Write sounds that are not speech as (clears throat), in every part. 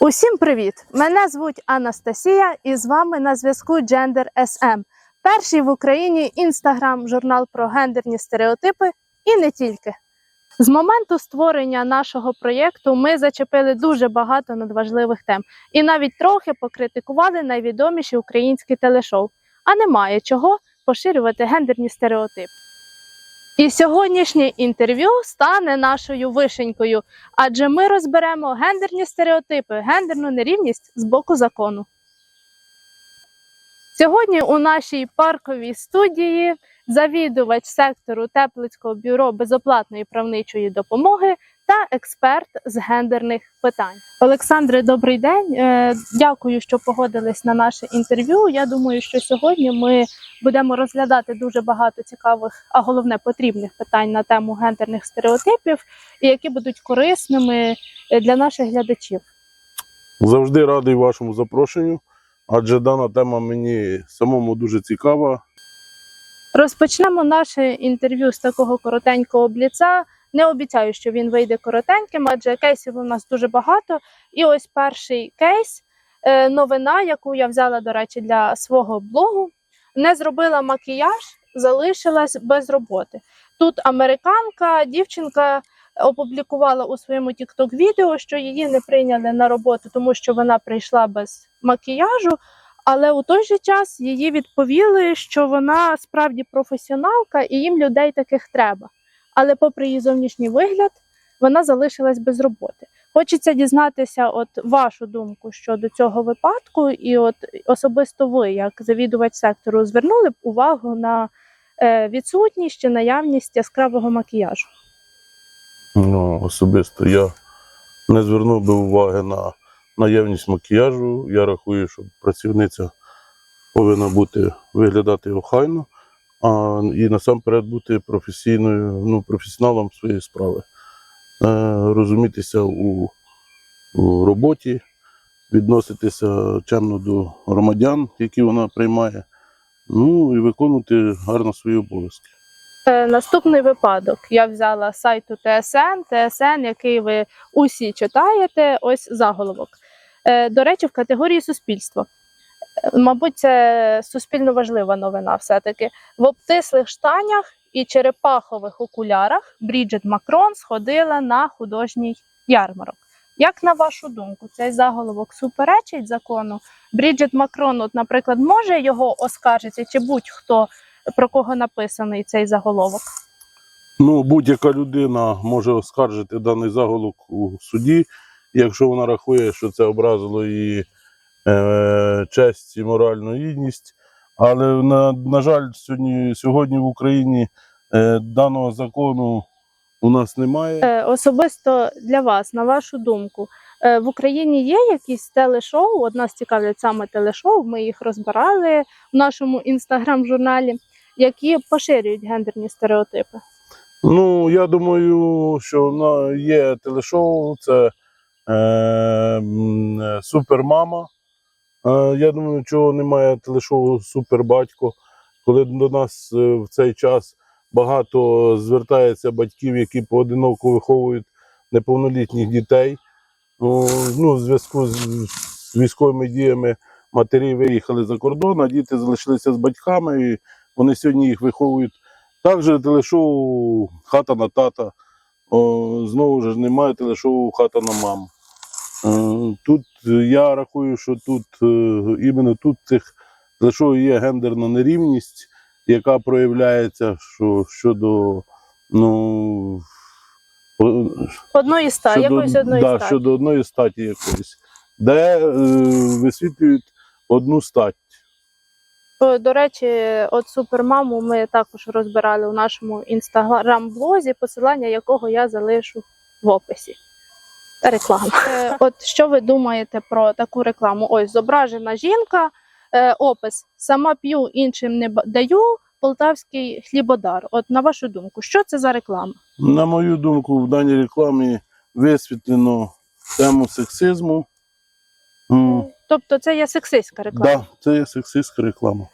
Усім привіт! Мене звуть Анастасія, і з вами на зв'язку Gender SM, перший в Україні інстаграм-журнал про гендерні стереотипи і не тільки. З моменту створення нашого проєкту ми зачепили дуже багато надважливих тем і навіть трохи покритикували найвідоміші українські телешоу. А немає чого поширювати гендерні стереотипи. І сьогоднішнє інтерв'ю стане нашою вишенькою, адже ми розберемо гендерні стереотипи, гендерну нерівність з боку закону. Сьогодні у нашій парковій студії завідувач сектору Теплицького бюро безоплатної правничої допомоги та експерт з гендерних питань. Олександре, добрий день. Е, Дякую, що погодились на наше інтерв'ю. Я думаю, що сьогодні ми будемо розглядати дуже багато цікавих, а головне потрібних питань на тему гендерних стереотипів, і які будуть корисними е, для наших глядачів. Завжди радий вашому запрошенню, адже дана тема мені самому дуже цікава. Розпочнемо наше інтерв'ю з такого коротенького бліца. Не обіцяю, що він вийде коротеньким, адже кейсів у нас дуже багато. І ось перший кейс, е, новина, яку я взяла, до речі, для свого блогу. Не зробила макіяж, залишилась без роботи. Тут американка, дівчинка опублікувала у своєму TikTok відео, що її не прийняли на роботу, тому що вона прийшла без макіяжу. Але у той же час її відповіли, що вона справді професіоналка і їм людей таких треба. Але, попри її зовнішній вигляд, вона залишилась без роботи. Хочеться дізнатися, от вашу думку щодо цього випадку, і от особисто ви, як завідувач сектору, звернули б увагу на е, відсутність чи наявність яскравого макіяжу. Ну, особисто я не звернув би уваги на наявність макіяжу. Я рахую, що працівниця повинна бути виглядати охайно, а і насамперед бути професійною, ну, професіоналом своєї справи. Е, розумітися у, у роботі, відноситися чемно до громадян, які вона приймає, ну і виконувати гарно свої обов'язки. Е, Наступний випадок я взяла з сайту ТСН, ТСН, який ви усі читаєте. Ось заголовок. Е, До речі, в категорії суспільство. Мабуть, це суспільно важлива новина. Все-таки в обтислих штанях і черепахових окулярах Бріджит Макрон сходила на художній ярмарок. Як на вашу думку, цей заголовок суперечить закону? Бріджит Макрон, от, наприклад, може його оскаржити, чи будь-хто про кого написаний цей заголовок? Ну, будь-яка людина може оскаржити даний заголовок у суді, якщо вона рахує, що це образило її честь і моральну гідність. Але на, на жаль, сьогодні, сьогодні в Україні е, даного закону у нас немає. Е, Особисто для вас, на вашу думку, е, в Україні є якісь телешоу? От нас цікавлять саме телешоу. Ми їх розбирали в нашому інстаграм-журналі, які поширюють гендерні стереотипи. Ну, я думаю, що на, є телешоу, це е, е, Супермама. Я думаю, чого немає телешоу Супербатько, коли до нас е, в цей час багато звертається батьків, які поодиноко виховують неповнолітніх дітей. Ну, в зв'язку з, військовими діями матері виїхали за кордон, а діти залишилися з батьками, і вони сьогодні їх виховують. Також телешоу Хата на тата. Знову ж немає телешоу Хата на маму. Е, Тут я рахую, що тут е, іменно тут цих телешоу є гендерна нерівність, яка проявляється що, щодо ну, Одної ста, якоїсь одної да, статі. щодо одної статі якоїсь, де е, висвітлюють одну стать. До речі, от супермаму ми також розбирали у нашому інстаграм-блозі, посилання якого я залишу в описі. Реклама. Е, От що ви думаєте про таку рекламу? Ось зображена жінка, е, опис сама п'ю, іншим не даю. Полтавський хлібодар. От на вашу думку, що це за реклама? На мою думку, в даній рекламі висвітлено тему сексизму. Тобто це є сексистська реклама. Да, це є сексистська реклама.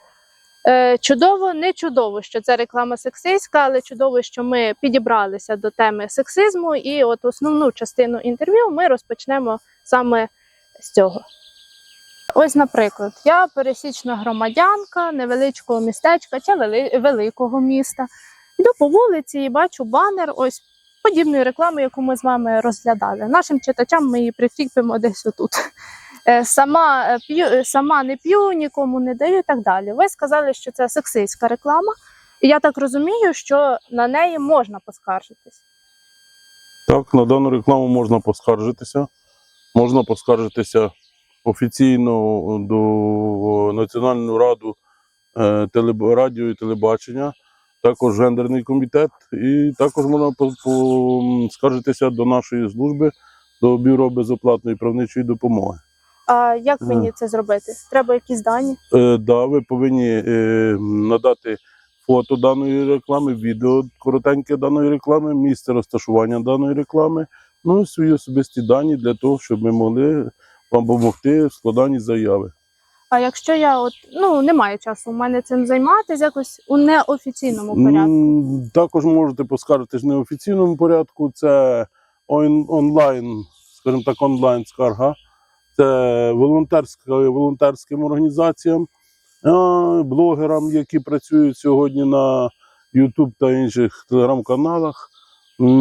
Е, чудово, не чудово, що це реклама сексистська, але чудово, що ми підібралися до теми сексизму. І от основну частину інтерв'ю ми розпочнемо саме з цього. Ось, наприклад, я пересічна громадянка невеличкого містечка чи великого міста. Йду по вулиці і бачу банер ось подібної реклами, яку ми з вами розглядали. Нашим читачам ми її прикріпимо десь отут. Е, Сама, е, п'ю, е, сама не п'ю, нікому не даю і так далі. Ви сказали, що це сексистська реклама, і я так розумію, що на неї можна поскаржитись. Так, на дану рекламу можна поскаржитися. Можна поскаржитися офіційно до Національну раду радіо і телебачення, також гендерний комітет, і також можна поскаржитися до нашої служби, до бюро безоплатної правничої допомоги. А як Е. мені це зробити? Треба якісь дані? Е, да, ви повинні е, надати фото даної реклами, відео коротеньке даної реклами, місце розташування даної реклами, ну і свої особисті дані для того, щоб ми могли вам допомогти в складанні заяви. А якщо я от ну немає часу у мене цим займатися якось у неофіційному порядку. Також можете поскаржитись в неофіційному порядку. Це он- онлайн, скажімо так, онлайн скарга. Це волонтерським організаціям, блогерам, які працюють сьогодні на YouTube та інших телеграм-каналах.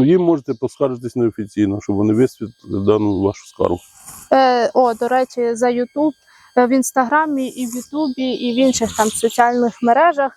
Їм можете поскаржитись неофіційно, щоб вони висвітлили дану вашу скаргу. Е, о, до речі, за Ютуб е, в інстаграмі, і в Ютубі, і в інших там соціальних мережах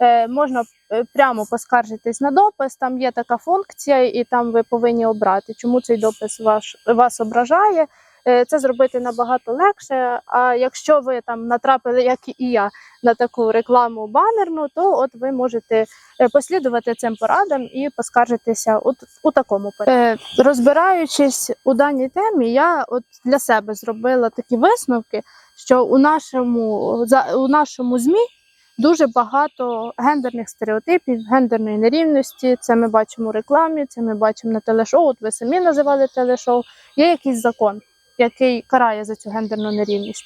е, можна е, прямо поскаржитись на допис. Там є така функція, і там ви повинні обрати, чому цей допис ваш вас ображає. Е, Це зробити набагато легше. А якщо ви там натрапили, як і я, на таку рекламу банерну, то от ви можете е, послідувати цим порадам і поскаржитися от у такому порядку. Е, розбираючись у даній темі, я от для себе зробила такі висновки, що у нашому у нашому змі дуже багато гендерних стереотипів, гендерної нерівності. Це ми бачимо у рекламі, це ми бачимо на телешоу. От ви самі називали телешоу. Є якийсь закон, який карає за цю гендерну нерівність.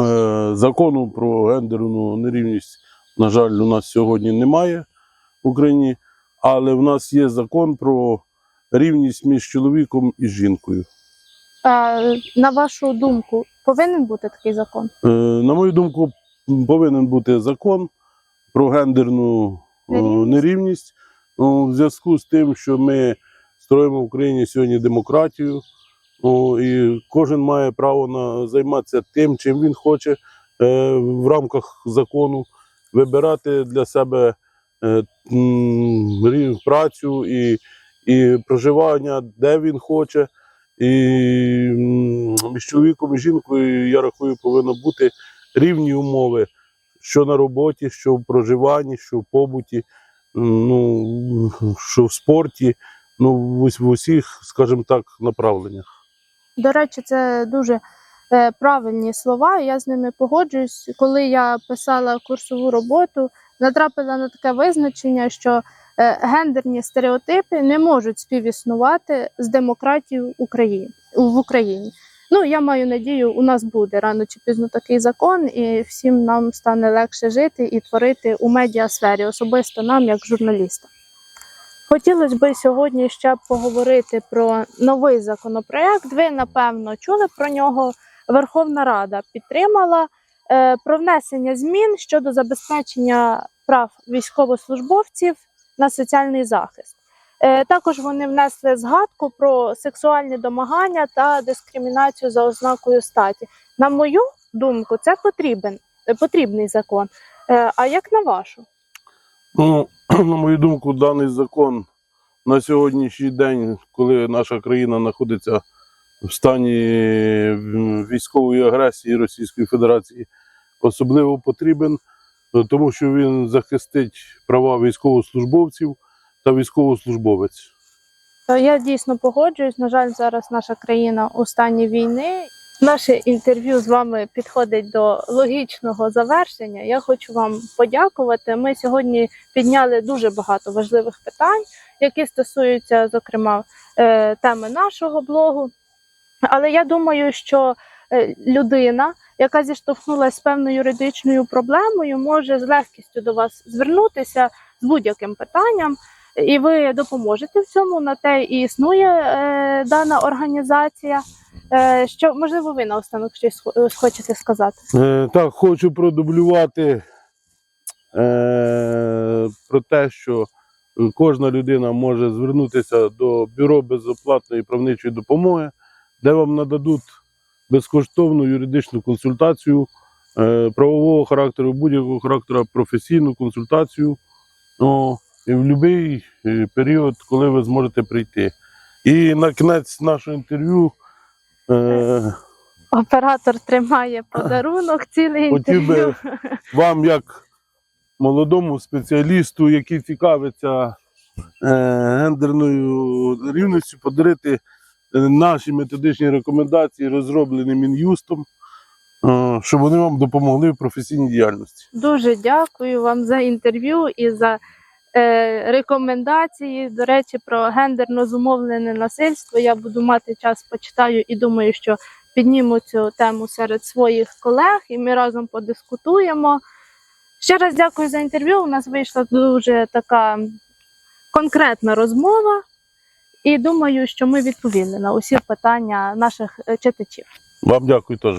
Е, Закону про гендерну нерівність, на жаль, у нас сьогодні немає в Україні, але в нас є закон про рівність між чоловіком і жінкою. Е, на вашу думку, повинен бути такий закон? Е, На мою думку, повинен бути закон про гендерну Нерівність. нерівність Ну, в зв'язку з тим, що ми строїмо в Україні сьогодні демократію, о, і кожен має право на займатися тим, чим він хоче е, в рамках закону, вибирати для себе е, працю і, і проживання, де він хоче. І між чоловіком і жінкою, я рахую, повинно бути рівні умови, що на роботі, що в проживанні, що в побуті, ну, що в спорті, ну, в усіх, скажімо так, направленнях. До речі, це дуже е, правильні слова. Я з ними погоджуюсь. Коли я писала курсову роботу, натрапила на таке визначення, що е, гендерні стереотипи не можуть співіснувати з демократією в Україні. Ну я маю надію, у нас буде рано чи пізно такий закон, і всім нам стане легше жити і творити у медіасфері, особисто нам, як журналістам. Хотілося б сьогодні ще поговорити про новий законопроект. Ви напевно чули про нього. Верховна Рада підтримала е, про внесення змін щодо забезпечення прав військовослужбовців на соціальний захист. Е, також вони внесли згадку про сексуальні домагання та дискримінацію за ознакою статі. На мою думку, це потрібен, е, потрібний закон. А як на вашу? Ну, (clears throat) на мою думку, даний закон на сьогоднішній день, коли наша країна знаходиться в стані військової агресії Російської Федерації, особливо потрібен, е, тому що він захистить права військовослужбовців та військовослужбовець. Я дійсно погоджуюсь. На жаль, зараз наша країна у стані війни. Наше інтерв'ю з вами підходить до логічного завершення. Я хочу вам подякувати. Ми сьогодні підняли дуже багато важливих питань, які стосуються, зокрема, е, теми нашого блогу. Але я думаю, що е, людина, яка зіштовхнулася з певною юридичною проблемою, може з легкістю до вас звернутися з будь-яким питанням і ви допоможете в цьому. На те і існує е, дана організація. Е, Що можливо, ви наостанок щось хочете сказати? Е, так, хочу продублювати е, про те, що кожна людина може звернутися до бюро безоплатної правничої допомоги, де вам нададуть безкоштовну юридичну консультацію е, правового характеру, будь-якого характеру, професійну консультацію о, і в будь-який період, коли ви зможете прийти. І на кінець нашого інтерв'ю. Е, Оператор тримає подарунок, ціле Хотів би- вам, як молодому спеціалісту, який цікавиться е, гендерною рівністю, подарити е, наші методичні рекомендації, розроблені Мін'юстом, е, щоб вони вам допомогли в професійній діяльності. Дуже дякую вам за інтерв'ю і за рекомендації. До речі, про гендерно зумовлене насильство. Я буду мати час, почитаю і думаю, що підніму цю тему серед своїх колег, і ми разом подискутуємо. Ще раз дякую за інтерв'ю. У нас вийшла дуже така конкретна розмова, і думаю, що ми відповіли на усі питання наших е, читачів. Вам дякую теж.